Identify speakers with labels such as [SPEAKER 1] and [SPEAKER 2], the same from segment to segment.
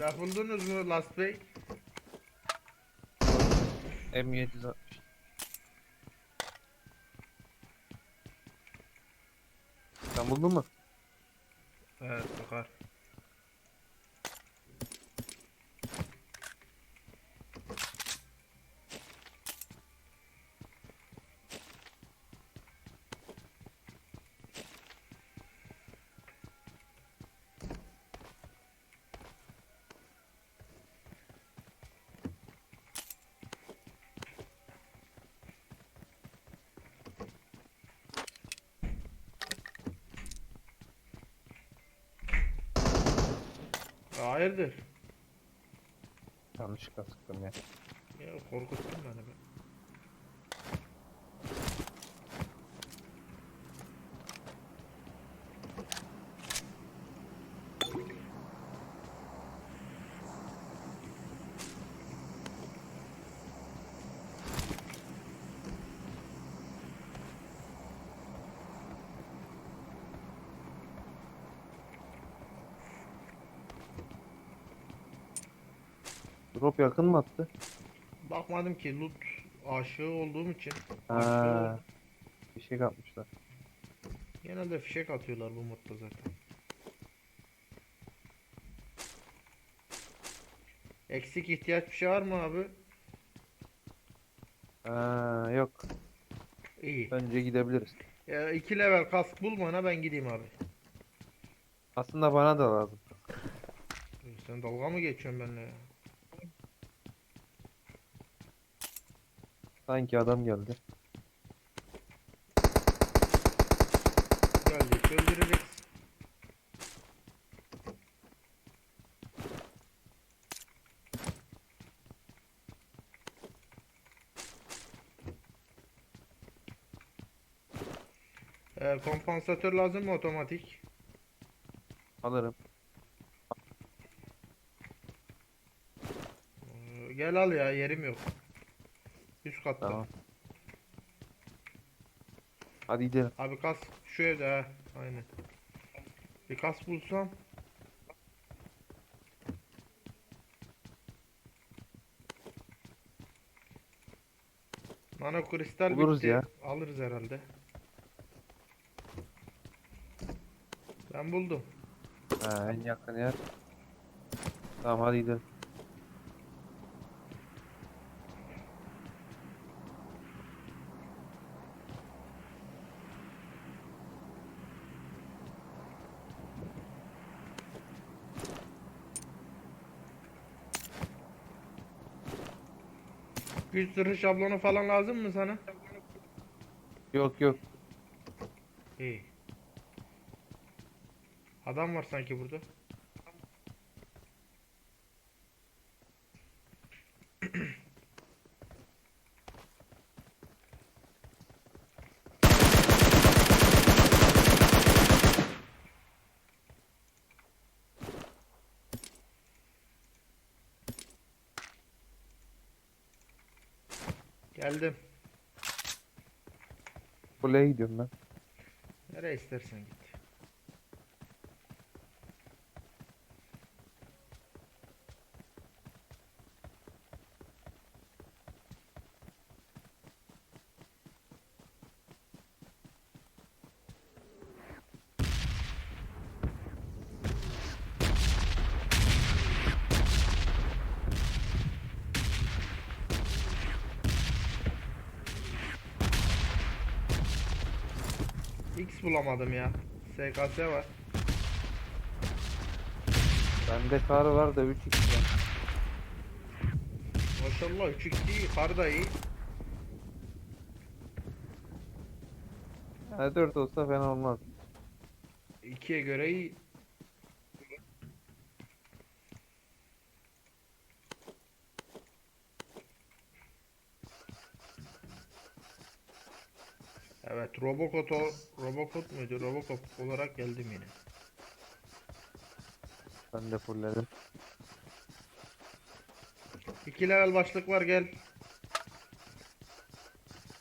[SPEAKER 1] Buldunuz mu Last Bey?
[SPEAKER 2] M760. Sen buldun mu?
[SPEAKER 1] Evet bakar. Hayırdır?
[SPEAKER 2] Yanlışlıkla sıktım ya.
[SPEAKER 1] Ya korkuttun beni be.
[SPEAKER 2] Drop yakın mı attı?
[SPEAKER 1] Bakmadım ki loot aşığı olduğum için.
[SPEAKER 2] Ha,
[SPEAKER 1] Aşığı,
[SPEAKER 2] bir şey kapmışlar.
[SPEAKER 1] genelde fişek atıyorlar bu modda zaten. Eksik ihtiyaç bir şey var mı abi?
[SPEAKER 2] Ha, yok.
[SPEAKER 1] İyi.
[SPEAKER 2] Bence gidebiliriz.
[SPEAKER 1] Ya iki level kask bul bana ben gideyim abi.
[SPEAKER 2] Aslında bana da lazım.
[SPEAKER 1] Sen dalga mı geçiyorsun benimle ya?
[SPEAKER 2] Sanki adam geldi.
[SPEAKER 1] Gelecek öldüreceksin. Ee, kompansatör lazım mı otomatik?
[SPEAKER 2] Alırım.
[SPEAKER 1] Ee, gel al ya yerim yok. Üst katta.
[SPEAKER 2] Tamam. Hadi gidelim.
[SPEAKER 1] Abi kas şu evde ha. Aynen. Bir kas bulsam. Nano kristal
[SPEAKER 2] Buluruz
[SPEAKER 1] bitti.
[SPEAKER 2] ya.
[SPEAKER 1] Alırız herhalde. Ben buldum.
[SPEAKER 2] Ha, en yakın yer. Tamam hadi gidelim.
[SPEAKER 1] Güç zırhı şablonu falan lazım mı sana?
[SPEAKER 2] Yok yok.
[SPEAKER 1] İyi. Adam var sanki burada. Geldim.
[SPEAKER 2] Kuleye gidiyorum ben.
[SPEAKER 1] Nereye istersen git. X bulamadım ya. SKS var.
[SPEAKER 2] Bende kar var da 3 x var.
[SPEAKER 1] Maşallah 3x iyi, kar da iyi.
[SPEAKER 2] Yani 4 olsa fena olmaz.
[SPEAKER 1] 2'ye göre iyi. Evet, Robocop, Robocop muydu? Robocop olarak geldim yine.
[SPEAKER 2] Ben de fullledim.
[SPEAKER 1] 2 level başlık var gel.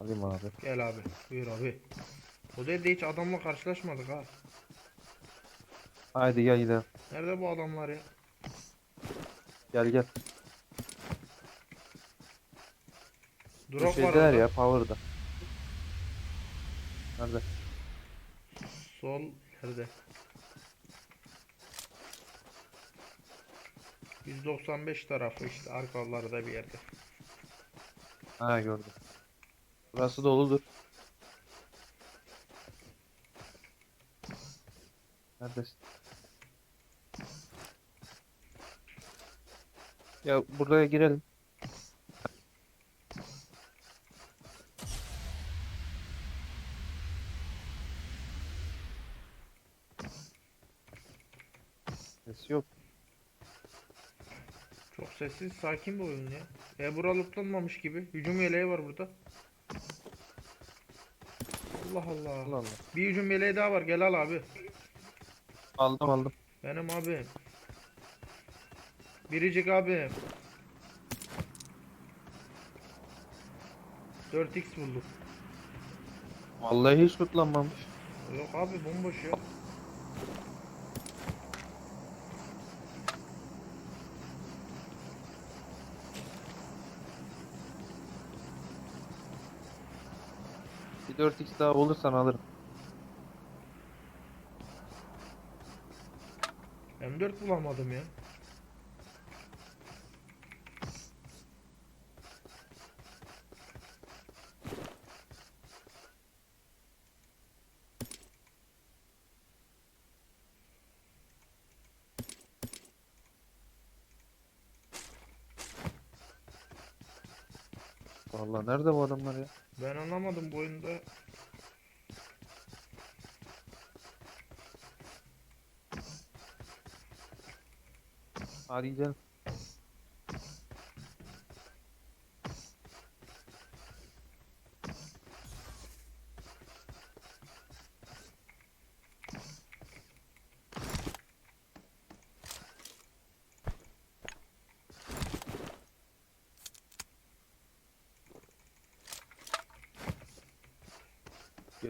[SPEAKER 2] Alayım abi.
[SPEAKER 1] Gel abi. Buyur abi. O dedi hiç adamla karşılaşmadık ha.
[SPEAKER 2] Haydi gel gidelim.
[SPEAKER 1] Nerede bu adamlar ya?
[SPEAKER 2] Gel gel.
[SPEAKER 1] Drop var
[SPEAKER 2] şeydeler
[SPEAKER 1] orada.
[SPEAKER 2] ya power'da. Nerede?
[SPEAKER 1] Sol nerede? 195 tarafı işte arkalarda bir yerde.
[SPEAKER 2] Ha gördüm. Burası doludur. Neredesin? Ya buraya girelim. Ses yok.
[SPEAKER 1] Sessiz, sakin bir oyun ya. E bura lootlanmamış gibi. Hücum yeleği var burada. Allah Allah.
[SPEAKER 2] Allah Allah.
[SPEAKER 1] Bir hücum yeleği daha var. Gel al abi.
[SPEAKER 2] Aldım aldım.
[SPEAKER 1] Benim abim. Biricik abim. 4x bulduk.
[SPEAKER 2] Vallahi hiç tutlanmamış.
[SPEAKER 1] Yok abi bomboş ya.
[SPEAKER 2] 4x daha olursan alırım.
[SPEAKER 1] M4 bulamadım ya.
[SPEAKER 2] Vallahi nerede bu adamlar ya?
[SPEAKER 1] Ben anlamadım bu oyunda.
[SPEAKER 2] Hadi gidelim.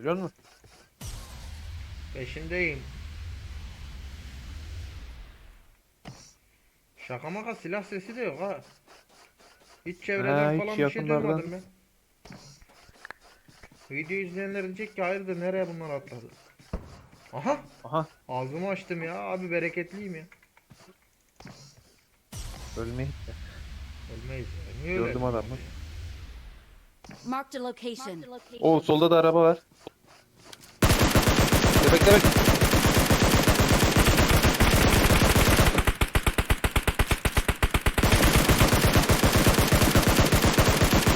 [SPEAKER 2] Geliyor mu?
[SPEAKER 1] Peşindeyim. Şaka maka silah sesi de yok ha. Hiç çevreden
[SPEAKER 2] Ha, hiç
[SPEAKER 1] falan bir şey
[SPEAKER 2] yakınlardan.
[SPEAKER 1] duymadım ben. Video izleyenler diyecek ki hayırdır nereye bunlar atladı. Aha
[SPEAKER 2] Aha
[SPEAKER 1] ağzımı açtım ya abi bereketliyim ya.
[SPEAKER 2] ölmeyin de.
[SPEAKER 1] Ölmeyiz ya. Niye
[SPEAKER 2] Gördüm adamı.
[SPEAKER 3] Marked a location.
[SPEAKER 2] Oo solda da araba var. Bekle bekle.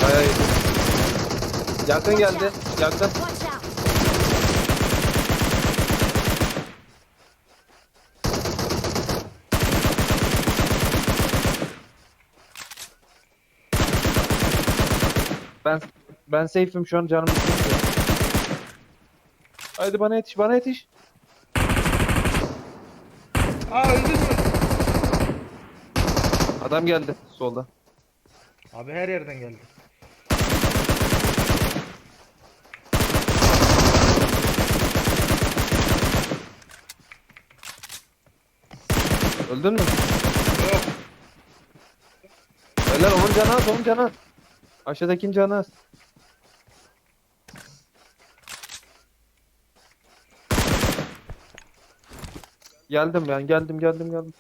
[SPEAKER 2] Bayağı iyi. Yakın geldi. Yakın. Ben ben safe'im şu an canım. Haydi bana yetiş, bana yetiş.
[SPEAKER 1] Aa öldün mü?
[SPEAKER 2] Adam geldi solda.
[SPEAKER 1] Abi her yerden geldi.
[SPEAKER 2] Öldün mü?
[SPEAKER 1] Yok.
[SPEAKER 2] Beyler onun canı az, onun canı az. Aşağıdakinin canı az. Geldim ben, geldim, geldim, geldim.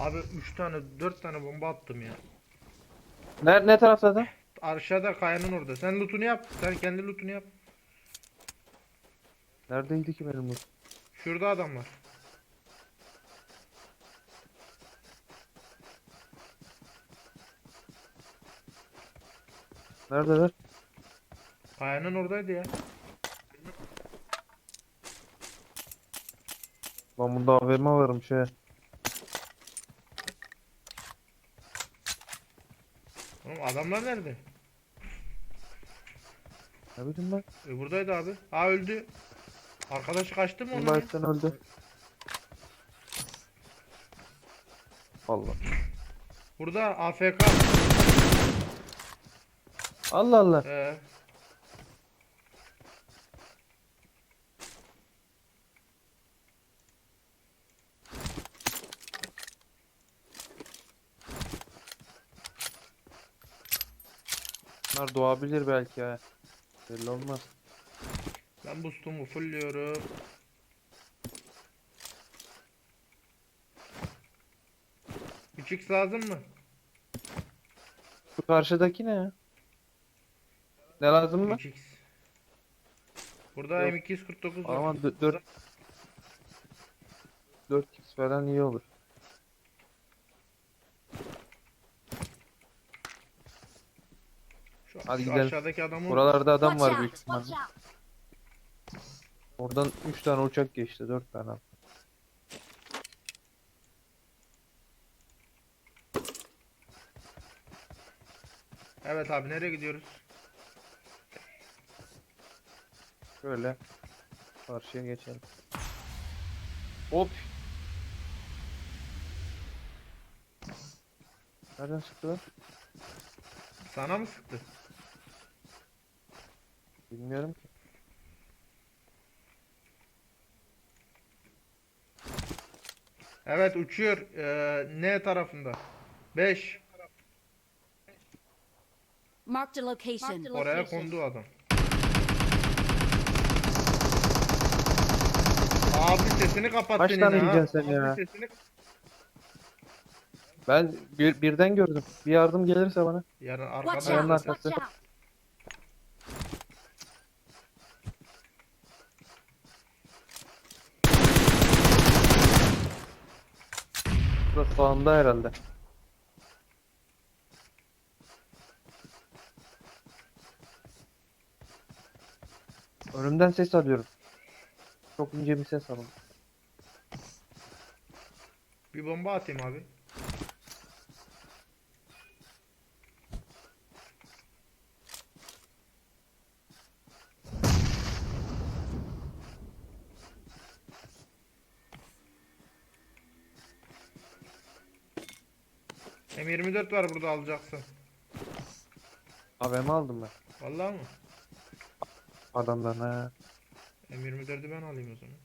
[SPEAKER 1] Abi 3 tane 4 tane bomba attım ya.
[SPEAKER 2] Ne, ne tarafta da?
[SPEAKER 1] Aşağıda kayanın orada. Sen lootunu yap. Sen kendi lootunu yap.
[SPEAKER 2] Neredeydi ki benim bu?
[SPEAKER 1] Şurada adam var.
[SPEAKER 2] Neredeler?
[SPEAKER 1] Kayanın oradaydı ya.
[SPEAKER 2] Lan bunda AVM varmış he.
[SPEAKER 1] Oğlum adamlar nerede?
[SPEAKER 2] Ne bileyim ben.
[SPEAKER 1] E buradaydı abi. Ha öldü. Arkadaş kaçtı mı onun?
[SPEAKER 2] Live'den öldü. Allah.
[SPEAKER 1] Burada AFK.
[SPEAKER 2] Allah Allah.
[SPEAKER 1] He.
[SPEAKER 2] Bunlar doğabilir belki ha. Belli olmaz.
[SPEAKER 1] Ben boostumu fullüyorum. Küçük lazım mı?
[SPEAKER 2] Bu karşıdaki ne ya? Ne lazım mı?
[SPEAKER 1] 3x. Burada
[SPEAKER 2] Yok.
[SPEAKER 1] M249 var.
[SPEAKER 2] Ama 4 4x falan iyi olur.
[SPEAKER 1] Şu,
[SPEAKER 2] Hadi
[SPEAKER 1] şu
[SPEAKER 2] gidelim.
[SPEAKER 1] aşağıdaki adamı
[SPEAKER 2] Buralarda adam var büyük ihtimalle. Oradan 3 tane uçak geçti, 4 tane.
[SPEAKER 1] Evet abi nereye gidiyoruz?
[SPEAKER 2] Şöyle karşıya geçelim. Hop. Nereden çıktı lan?
[SPEAKER 1] Sana mı sıktı?
[SPEAKER 2] Bilmiyorum ki.
[SPEAKER 1] Evet uçuyor. Ee, N tarafında. 5.
[SPEAKER 3] Marked a location.
[SPEAKER 1] Oraya kondu adam. Abi sesini kapat
[SPEAKER 2] Kaç
[SPEAKER 1] senin
[SPEAKER 2] tane
[SPEAKER 1] ha.
[SPEAKER 2] yiyeceksin sen
[SPEAKER 1] Abi
[SPEAKER 2] ya?
[SPEAKER 1] sesini...
[SPEAKER 2] Ben bir, birden gördüm. Bir yardım gelirse bana.
[SPEAKER 1] Yarın
[SPEAKER 3] Watch
[SPEAKER 1] arkada.
[SPEAKER 2] Ayağının
[SPEAKER 3] out!
[SPEAKER 2] arkası.
[SPEAKER 3] Watch out!
[SPEAKER 2] Burası sağında herhalde. Önümden ses alıyorum. Çok ince bir ses alın.
[SPEAKER 1] Bir bomba atayım abi. M24 var burada alacaksın.
[SPEAKER 2] AVM aldım ben.
[SPEAKER 1] Vallahi mı?
[SPEAKER 2] Adamdan ha.
[SPEAKER 1] M24'ü ben alayım o zaman.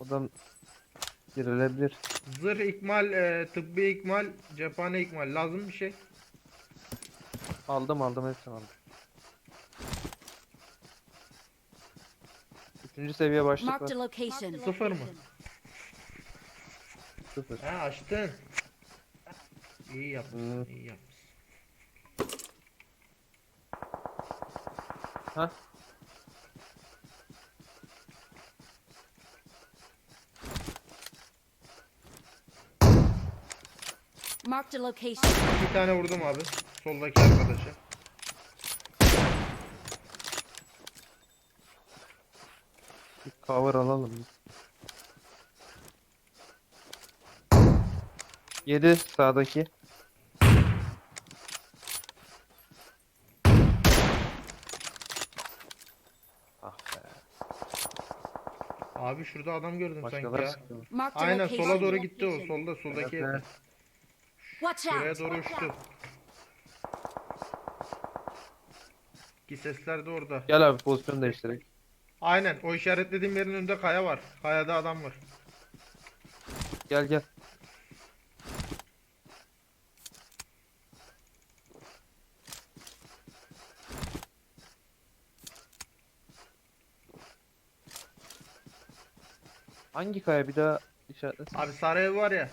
[SPEAKER 2] Oradan girilebilir.
[SPEAKER 1] Zırh ikmal, e, tıbbi ikmal, cephane ikmal. Lazım bir şey.
[SPEAKER 2] Aldım aldım hepsini aldım. Üçüncü seviye başlık
[SPEAKER 3] Marked
[SPEAKER 2] var.
[SPEAKER 3] location.
[SPEAKER 1] Sıfır mı?
[SPEAKER 2] Sıfır.
[SPEAKER 1] Ha açtın. İyi yapmışsın,
[SPEAKER 2] Hmm.
[SPEAKER 1] iyi yapmışsın.
[SPEAKER 2] Ha?
[SPEAKER 3] Marked a location.
[SPEAKER 1] Bir tane vurdum abi. Soldaki arkadaşa.
[SPEAKER 2] Bir cover alalım. biz. Yedi sağdaki.
[SPEAKER 1] Abi şurada adam gördüm sanki
[SPEAKER 2] Başkaları
[SPEAKER 1] ya.
[SPEAKER 2] sıkıyor.
[SPEAKER 3] Marked a
[SPEAKER 1] Aynen
[SPEAKER 3] location.
[SPEAKER 1] sola doğru gitti o. Solda soldaki
[SPEAKER 2] Evet, evet.
[SPEAKER 3] Watch
[SPEAKER 1] Şuraya
[SPEAKER 3] out!
[SPEAKER 1] doğru uçtu. Ki sesler de orada.
[SPEAKER 2] Gel abi pozisyon değiştirek.
[SPEAKER 1] Aynen o işaretlediğim yerin önünde kaya var. Kayada adam var.
[SPEAKER 2] Gel gel. Hangi kaya bir daha işaretlesin?
[SPEAKER 1] Abi sarı ev var ya.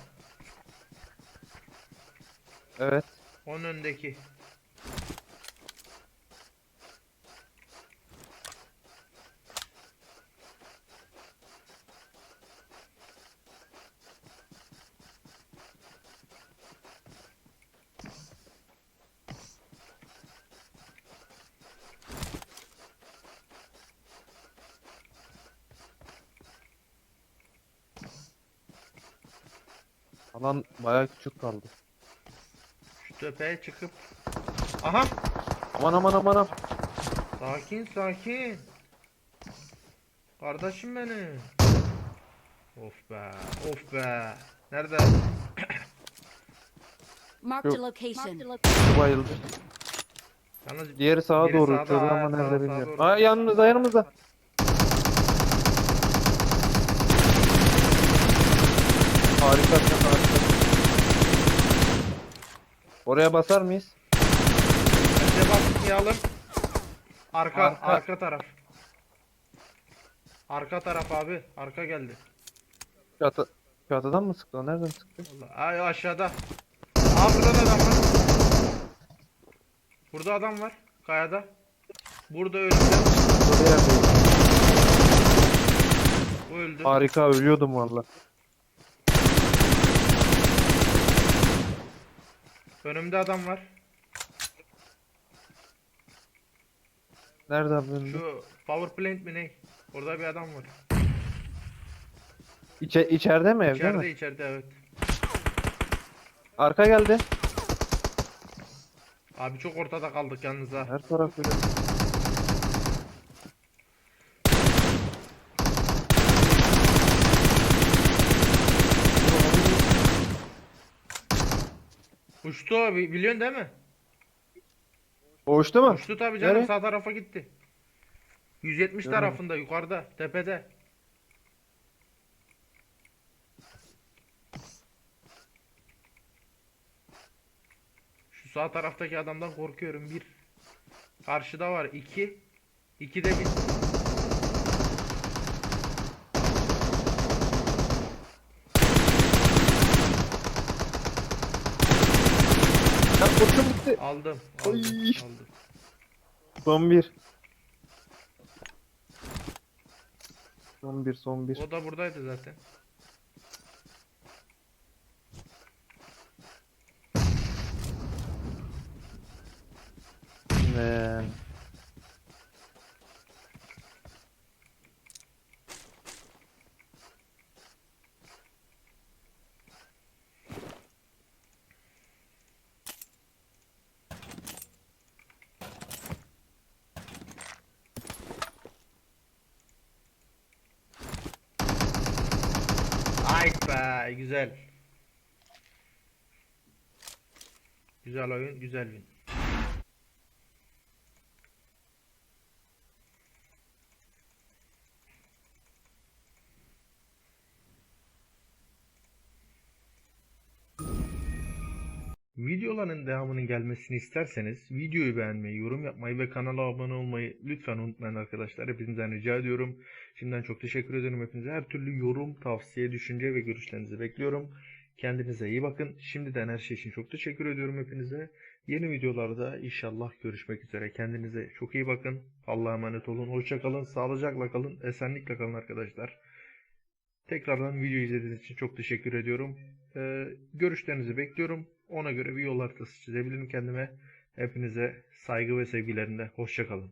[SPEAKER 2] Evet.
[SPEAKER 1] Onun öndeki.
[SPEAKER 2] Alan bayağı küçük kaldı.
[SPEAKER 1] Şu tepeye çıkıp. Aha.
[SPEAKER 2] Aman aman aman aman.
[SPEAKER 1] Sakin sakin. Kardeşim benim. Of be. Of be. Nerede?
[SPEAKER 3] Marked a location.
[SPEAKER 2] Şu bayıldı.
[SPEAKER 1] Yalnız
[SPEAKER 2] Diğeri sağa
[SPEAKER 1] Biri
[SPEAKER 2] doğru
[SPEAKER 1] sağda,
[SPEAKER 2] uçuyordu ama
[SPEAKER 1] sağa-
[SPEAKER 2] nerede
[SPEAKER 1] sağa
[SPEAKER 2] bilmiyorum.
[SPEAKER 1] doğru.
[SPEAKER 2] Aa yanımızda yanımızda. Harika harika Oraya basar mıyız?
[SPEAKER 1] Bence basmayalım. Arka, arka,
[SPEAKER 2] Arka.
[SPEAKER 1] taraf. Arka taraf abi. Arka geldi.
[SPEAKER 2] Çatı, çatıdan mı sıktı? Nereden sıktı?
[SPEAKER 1] Vallahi. Ay aşağıda. Aa burada da adam var. Burada adam var. Kayada. Burada öldü. Bu öldü.
[SPEAKER 2] Harika ölüyordum valla.
[SPEAKER 1] Önümde adam var.
[SPEAKER 2] Nerede abi önünde?
[SPEAKER 1] Şu power plant mi ne? Orada bir adam var.
[SPEAKER 2] İçe, içeride mi evde
[SPEAKER 1] İçeride
[SPEAKER 2] mi?
[SPEAKER 1] içeride evet.
[SPEAKER 2] Arka geldi.
[SPEAKER 1] Abi çok ortada kaldık yalnız ha.
[SPEAKER 2] Her taraf öyle.
[SPEAKER 1] Uçtu abi biliyorsun değil mi?
[SPEAKER 2] Boğuştu mu?
[SPEAKER 1] Uçtu tabii canım
[SPEAKER 2] Nereye?
[SPEAKER 1] sağ tarafa gitti. 170
[SPEAKER 2] Görmedim.
[SPEAKER 1] tarafında yukarıda tepede. Şu sağ taraftaki adamdan korkuyorum bir. Karşıda var iki. İki de bir.
[SPEAKER 2] Kurşun bitti.
[SPEAKER 1] Aldım. Aldım. Aldım.
[SPEAKER 2] Son bir. Son bir son bir.
[SPEAKER 1] O da buradaydı zaten.
[SPEAKER 2] Ne?
[SPEAKER 1] Ay be güzel. Güzel oyun, güzel win. Videoların devamının gelmesini isterseniz videoyu beğenmeyi, yorum yapmayı ve kanala abone olmayı lütfen unutmayın arkadaşlar. Hepinizden rica ediyorum. Şimdiden çok teşekkür ederim hepinize. Her türlü yorum, tavsiye, düşünce ve görüşlerinizi bekliyorum. Kendinize iyi bakın. Şimdiden her şey için çok teşekkür ediyorum hepinize. Yeni videolarda inşallah görüşmek üzere. Kendinize çok iyi bakın. Allah'a emanet olun. Hoşça kalın. Sağlıcakla kalın. Esenlikle kalın arkadaşlar. Tekrardan video izlediğiniz için çok teşekkür ediyorum. Ee, görüşlerinizi bekliyorum. Ona göre bir yol haritası çizebilirim kendime. Hepinize saygı ve sevgilerimle. Hoşça kalın.